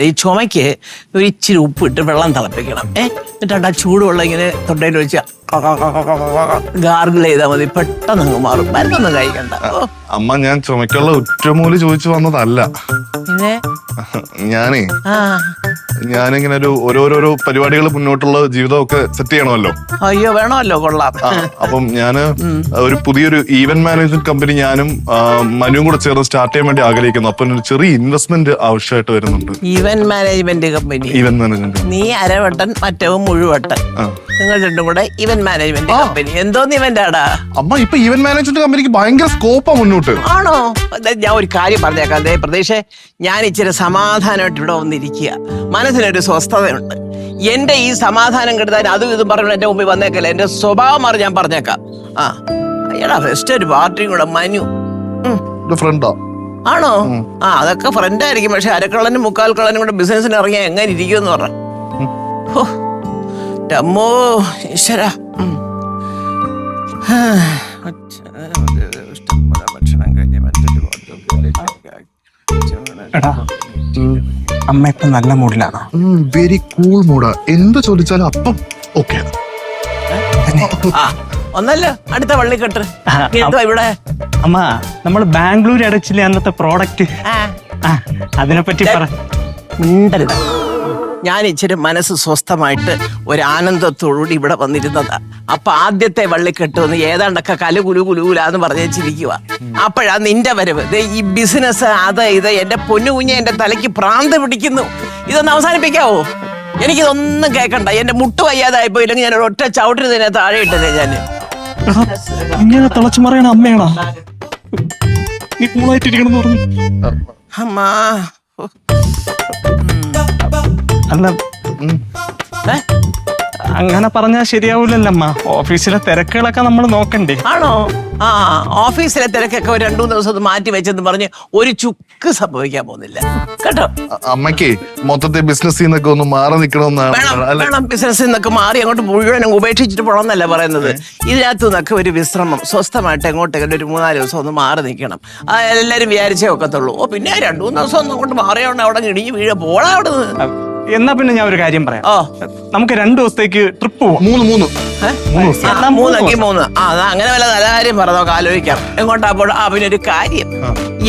ഈ ചുമയ്ക്ക് ഒരു ഇച്ചിരി ഉപ്പിട്ട് വെള്ളം തിളപ്പിക്കണം. ഏ? എന്നിട്ട് ആ ചൂടുവെള്ളം ഇങ്ങനെ തൊണ്ടയിൽ വെച്ച് ഗാർഗിൾ ചെയ്താൽ മതി. പെട്ടെന്ന് അങ്ങ് മാറും. മരുന്നൊന്നും കഴിക്കണ്ട. അമ്മ ഞാൻ ചുമക്കുള്ള ഒറ്റമൂലി ചോദിച്ചു വന്നതല്ല. പിന്നെ? ഞാനേ ആ. ഞാനിങ്ങനെ ഒരു ഓരോരോ പരിപാടികൾ മുന്നോട്ടുള്ള ജീവിതമൊക്കെ സെറ്റ് ചെയ്യണമല്ലോ. അയ്യോ വേണമല്ലോ കൊള്ളാം. ആ, അപ്പം ഞാൻ ഒരു പുതിയൊരു ഈവന്റ് മാനേജ്മെന്റ് കമ്പനി ഞാനും ആ, മനുവും കൂടെ ചേർന്ന് സ്റ്റാർട്ട് ചെയ്യാൻ വേണ്ടി ആഗ്രഹിക്കുന്നു. അപ്പൊ ഒരു ചെറിയ ഇൻവെസ്റ്റ്മെന്റ് ആവശ്യമായിട്ട് വരുന്നുണ്ട്. Event management company event management നീ അരവട്ടൻ മറ്റവും മുഴുവട്ടൻ. ആ. നിങ്ങൾ രണ്ടും കൂടെ ഇവന്റ് മാനേജ്മെന്റ് കമ്പനി എന്തോന്ന് ഇവന്റ് ആടാ? അമ്മ ഇപ്പൊ ഇവന്റ് മാനേജ്മെന്റ് കമ്പനിക്ക് ഭയങ്കര സ്കോപ്പാ മുന്നോട്ട്. ആണോ? ഞാൻ ഒരു കാര്യം പറഞ്ഞേക്കാം. അതേ പ്രദേശേ ഞാൻ ഇച്ചിരി സമാധാനമായിട്ട് ഇവിടെ വന്നിരിക്കുക. മനസ്സിനൊരു സ്വസ്ഥതയുണ്ട്. എന്റെ ഈ സമാധാനം കിട്ടാൻ അതും ഇതും പറഞ്ഞു എന്റെ മുമ്പിൽ വന്നേക്കല്ല? എന്റെ സ്വഭാവം മാറി ഞാൻ പറഞ്ഞേക്കാം. ആ എടാ ഫസ്റ്റ് ഒരു പാർട്ടിയും കൂടെ മനു. ഫ്രണ്ടാ ആണോ? ആ അതൊക്കെ ഫ്രണ്ട് ആയിരിക്കും. പക്ഷെ അരക്കള്ളനും മുക്കാൽ കള്ളനും കൂടെ ബിസിനസ്സിന് ഇറങ്ങിയാൽ എങ്ങനെ ഇരിക്കുമെന്ന് പറഞ്ഞു ഓ അമ്മോ ഈശ്വര. അമ്മ ഇപ്പൊ നല്ല മൂഡിലാണോ? വെരി കൂൾ മൂഡ് എന്ത് ചോദിച്ചാലും അപ്പം ഓക്കെ ഒന്നല്ല അടുത്ത വള്ളിക്കെട്ട് ഇവിടെ. അമ്മ നമ്മൾ ബാംഗ്ലൂർ അടച്ചില്ലേ അന്നത്തെ പ്രോഡക്റ്റ് ആ, പറ്റി അതിനെപ്പറ്റി പറ. മിണ്ടരുത് ഞാൻ ഇച്ചിരി മനസ്സ് സ്വസ്ഥമായിട്ട് ഒരു ആനന്ദത്തോടുകൂടി ഇവിടെ വന്നിരുന്നതാ. അപ്പൊ ആദ്യത്തെ വള്ളിക്കെട്ട് വന്ന് ഏതാണ്ടൊക്കെ കല കുലു കുലുകുലാന്ന് പറഞ്ഞു വെച്ചിരിക്കുക അപ്പോഴാ നിന്റെ വരവ്. ഈ ബിസിനസ് അത് ഇത് എന്റെ പൊന്നു കുഞ്ഞെ എന്റെ തലയ്ക്ക് പ്രാന്ത് പിടിക്കുന്നു. ഇതൊന്ന് അവസാനിപ്പിക്കാവോ? എനിക്കിതൊന്നും കേൾക്കണ്ട എന്റെ മുട്ട് വയ്യാതായിപ്പോ ഇല്ലെങ്കിൽ ഞാൻ ഒരു ഒറ്റ ചവിട്ടിന് തന്നെ താഴെ ഇട്ടതേ ഞാൻ ഇങ്ങനെ തിളച്ചു മറിയണ അമ്മയാണോ? നീ കൂളായിട്ടിരിക്കണം പറഞ്ഞു. അമ്മാ. അല്ല? അങ്ങനെ പറഞ്ഞാൽ ശരിയാവൂലല്ലമ്മ. ഓഫീസിലെ തിരക്കുകളൊക്കെ നമ്മൾ നോക്കണ്ടേ. ആണോ? ആ ഓഫീസിലെ തിരക്കൊക്കെ ഒരു രണ്ടു മൂന്ന് ദിവസം മാറ്റി വെച്ചെന്ന് പറഞ്ഞ് ഒരു ചുക്ക് സംഭവിക്കാൻ പോകുന്നില്ല. കേട്ടോ? അമ്മയ്ക്ക് മൊത്തത്തിൽ ബിസിനസ് നിന്നൊക്കെ ഒന്ന് മാറി നിൽക്കണമെന്നാണ് ബിസിനസ്സിൽ നിന്നൊക്കെ മാറി അങ്ങോട്ട് മുഴുവനും ഉപേക്ഷിച്ചിട്ട് പോകണമെന്നല്ല പറയുന്നത്. ഇതിനകത്തു നിന്നൊക്കെ ഒരു വിശ്രമം സ്വസ്ഥമായിട്ട് എങ്ങോട്ടെങ്കിലും ഒരു മൂന്നാൽ ദിവസം ഒന്ന് മാറി നിൽക്കണം. ആ എല്ലാവരും വിചാരിച്ചേ ഒക്കത്തുള്ളൂ. ഓ പിന്നെ രണ്ടു മൂന്ന് ദിവസം ഒന്നും അങ്ങോട്ട് മാറിയോണ്ട് അവിടെ ഇടിഞ്ഞ് വീഴ പോടാ അവിടെ നിന്ന് എന്നാ പിന്നെ ഞാൻ ഒരു കാര്യം പറയാം. ഓ നമുക്ക് രണ്ടു ദിവസത്തേക്ക് ട്രിപ്പ് പോവാം. മൂന്ന് മൂന്ന്. മൂന്ന് ദിവസം. മൂന്ന് ആ എന്നാ അങ്ങനെ വല്ല നല്ല കാര്യം പറഞ്ഞോ ആലോചിക്കാം. എങ്ങോട്ടാ പോണം? ആ പിന്നെ ഒരു കാര്യം.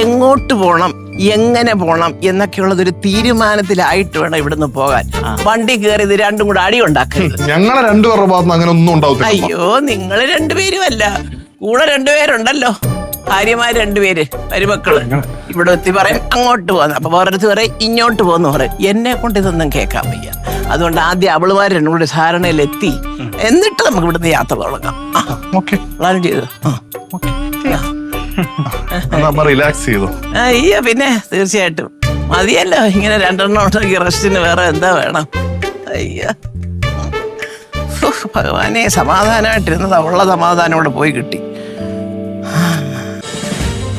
എങ്ങോട്ട് പോണം? എങ്ങനെ പോണം? എന്നൊക്കെയുള്ളത് ഒരു തീരുമാനത്തിലായിട്ട് വേണം ഇവിടുന്ന് പോകാൻ. വണ്ടി കയറി ഇത് രണ്ടും കൂടെ അടി ഉണ്ടാക്കരുത്. ഞങ്ങളെ രണ്ടുപേരുടെ ഭാഗത്ത് അങ്ങനെ ഒന്നും ഉണ്ടാവത്തില്ല. അയ്യോ നിങ്ങൾ രണ്ടുപേരും അല്ല കൂടെ രണ്ടുപേരുണ്ടല്ലോ. ഭാര്യമാര് രണ്ടുപേര് മരുമക്കൾ ഇവിടെ എത്തി പറയും അങ്ങോട്ട് പോകുന്നു അപ്പൊ വേറൊരുത്ത് പറയും ഇങ്ങോട്ട് പോകുന്നു പറയും എന്നെ കൊണ്ട് ഇതൊന്നും കേൾക്കാൻ വയ്യ. അതുകൊണ്ട് ആദ്യം അവളുമാർ രണ്ടും കൂടി ധാരണയിലെത്തി. എന്നിട്ട് നമുക്ക് ഇവിടുന്ന് യാത്ര തുടങ്ങാം. പ്ലാൻ ചെയ്തു. റിലാക്സ് ചെയ്തു? അയ്യോ പിന്നെ തീർച്ചയായിട്ടും. മതിയല്ലോ ഇങ്ങനെ രണ്ടെണ്ണം ഉണ്ടെങ്കിൽ റെസ്റ്റിന് വേറെ എന്താ വേണം? അയ്യ. ഭഗവാനെ സമാധാനമായിട്ടിരുന്നത് അവളുടെ സമാധാനം ഇവിടെ പോയി കിട്ടി.